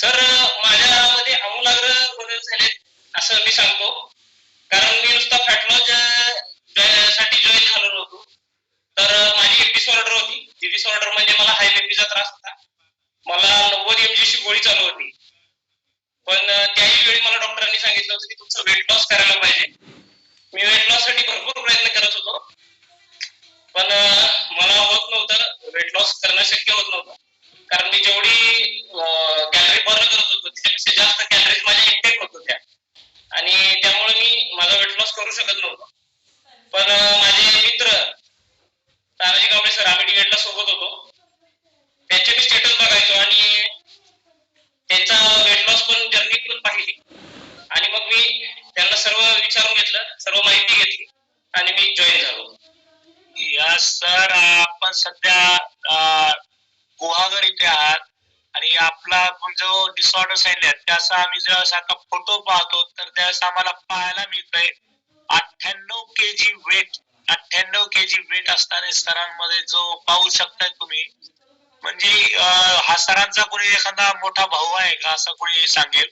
Sir माझ्यामध्ये आमूलाग्र बदल झाले असं मी सांगतो. कारण मी नुसता फॅटलॉजसाठी जॉईन झालो नव्हतो. तर माझी एक डिसऑर्डर होती. ती डिसऑर्डर म्हणजे मला हाय बीपीचा त्रास होता. मला नव्वद एम ची गोळी चालू होती. पण त्याही वेळी मला डॉक्टरांनी सांगितलं होतं की तुमचं वेट लॉस करायला पाहिजे. मी वेट लॉससाठी भरपूर प्रयत्न करत होतो. पण मला होत नव्हतं. वेट लॉस करणं शक्य होत नव्हतं. कारण मी जेवढी करत होतो. त्याच्यापेक्षा जास्त कॅलरीज माझ्या इंटेक होत होत्या. आणि त्यामुळे मी माझा वेट लॉस करू शकत नव्हतो. पण माझे मित्र तानाजी कांबळे सर आम्ही डिबेटला सोबत होतो. त्यांचे मी स्टेटस बघायचो आणि त्यांचा वेट लॉस पण जर्नी पण पाहिली. आणि मग मी त्यांना सर्व विचारून घेतलं सर्व माहिती घेतली आणि मी जॉईन झालो. या सर आपण सध्या गुहागर इथे आहात. आणि आपला आपण जो डिसऑर्डर सांगितले त्याचा आम्ही ज्यावेळेस आता फोटो पाहतो तर त्यावेळेस आम्हाला पाहायला मिळतंय अठ्ठ्याण्णव के जी वेट अठ्ठ्याण्णव के जी वेट असणारे सरांमध्ये जो पाहू शकताय तुम्ही म्हणजे हा सरांचा कोणी एखादा मोठा भाऊ आहे का असं कोणी सांगेल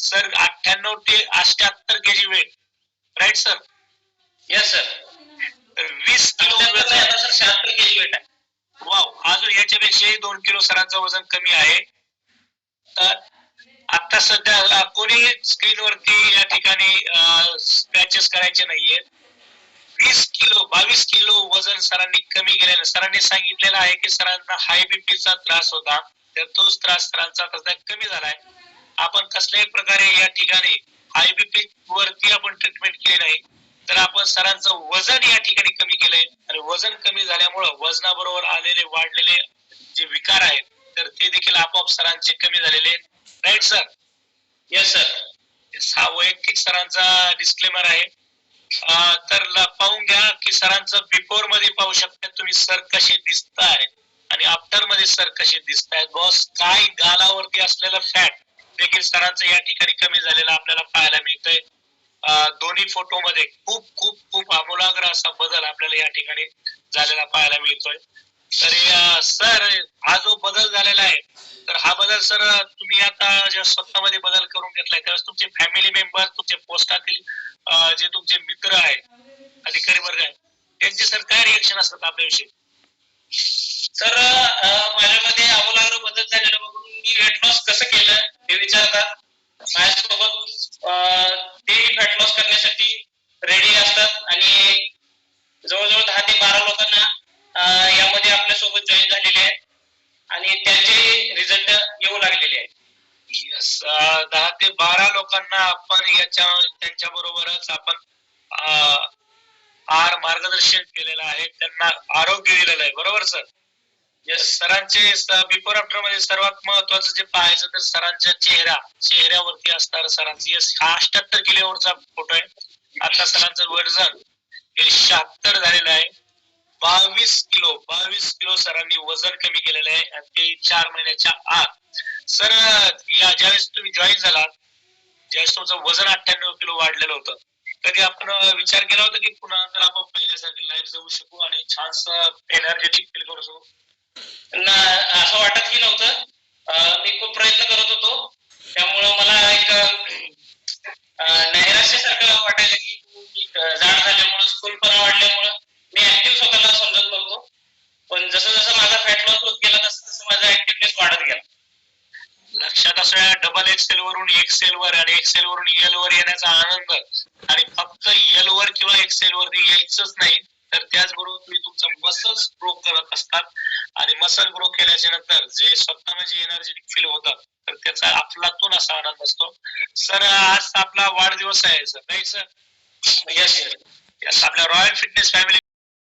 सर अठ्ठ्याण्णव ते अष्ट्याहत्तर K G weight right sir yes sir अजून याच्यापेक्षाही दोन किलो सरांचं वजन कमी आहे. तर आता सध्या कोणीही स्क्रीनवरती या ठिकाणी स्क्रॅचेस करायचे नाहीये. वीस किलो बावीस किलो वजन सरांनी कमी केलेलं सरांनी सांगितलेलं आहे की सरांना हाय बीपीचा त्रास होता. तर तोच त्रास सरांचा सध्या कमी झालाय. आपण कसल्याही प्रकारे या ठिकाणी हाय बीपी वरती आपण ट्रीटमेंट केली नाही तर आपण सरांचं वजन या ठिकाणी कमी केलंय. आणि वजन कमी झाल्यामुळं वजनाबरोबर आलेले वाढलेले जे विकार आहेत तर ते देखील आपोआप सरांचे कमी झालेले राईट सर येस सर हा वैयक्तिक सरांचा डिस्क्लेमर आहे. तर पाहून घ्या की सरांचं बिफोरमध्ये पाहू शकता तुम्ही सर कसे दिसताय आणि आफ्टरमध्ये सर कसे दिसतायत बॉस काय गालावरती असलेलं फॅट देखील सरांचं या ठिकाणी कमी झालेलं आपल्याला पाहायला मिळतंय. दोन्ही फोटो मध्ये खूप खूप खूप आमूलाग्र असा बदल आपल्याला या ठिकाणी झालेला पाहायला मिळतोय. तर सर हा जो बदल झालेला आहे तर हा बदल सर तुम्ही आता ज्या स्वतःमध्ये बदल करून घेतलाय त्यावेळेस तुमचे फॅमिली मेंबर तुमचे पोस्टातील जे तुमचे मित्र आहेत अधिकारी वर्ग आहे त्यांचे सर काय रिएक्शन असतात आपल्याविषयी? सर माझ्यामध्ये आमूलाग्र बदल झालेला बघून मी वेट लॉस कसं केलं हे विचारतात. माझ्यासोबत ते फॅट लॉस करण्यासाठी रेडी असतात आणि जवळजवळ दहा ते बारा लोकांना आपल्यासोबत जॉईन झालेले आहेत आणि त्यांचे रिझल्ट येऊ लागलेले आहेत. अं, दहा ते बारा लोकांना आपण याच्या त्यांच्या बरोबरच आपण अं, आहार मार्गदर्शन केलेलं आहे. त्यांना आरोग्य दिलेलं आहे. बरोबर सर? येस सरांचे बिफोर आफ्टरमध्ये सर्वात महत्वाचं जे पाहायचं तर सरांच्या चेहरा चेहऱ्यावरती असणार सरांचं. येस हा अठ्याहत्तर किलोवरचा फोटो आहे. आता सरांचं वजन हे शहात्तर झालेलं आहे. बावीस किलो बावीस किलो सरांनी वजन कमी केलेलं आहे आणि ते चार महिन्याच्या आत. सर या ज्यावेळेस तुम्ही जॉईन झाला ज्यावेळेस तुमचं वजन अठ्ठ्याण्णव किलो वाढलेलं होतं कधी आपण विचार केला होता की पुन्हा तर आपण पहिल्यासारखी लाईफ जगू शकू आणि छानस एनर्जेटिक फील करू शकू? असं वाटत की लक्षात डबल एक्सेल वरून एक्सेल वर आणि एक्सेल वरून एल वर येण्याचा आनंद आणि फक्त एल वर किंवा एक्सेल वरती यायचंच नाही तर त्याचबरोबर तुम्ही तुमचा मसल्स ग्रो करत असतात. आणि मसल ग्रो केल्याच्यानंतर जे स्वतः जे एनर्जेटिक फील होतं तर त्याचा आपलातून असा आनंद असतो. सर आज आपला वाढदिवस आहे सर नाही सर? यस आपल्या रॉयल फिटनेस फॅमिली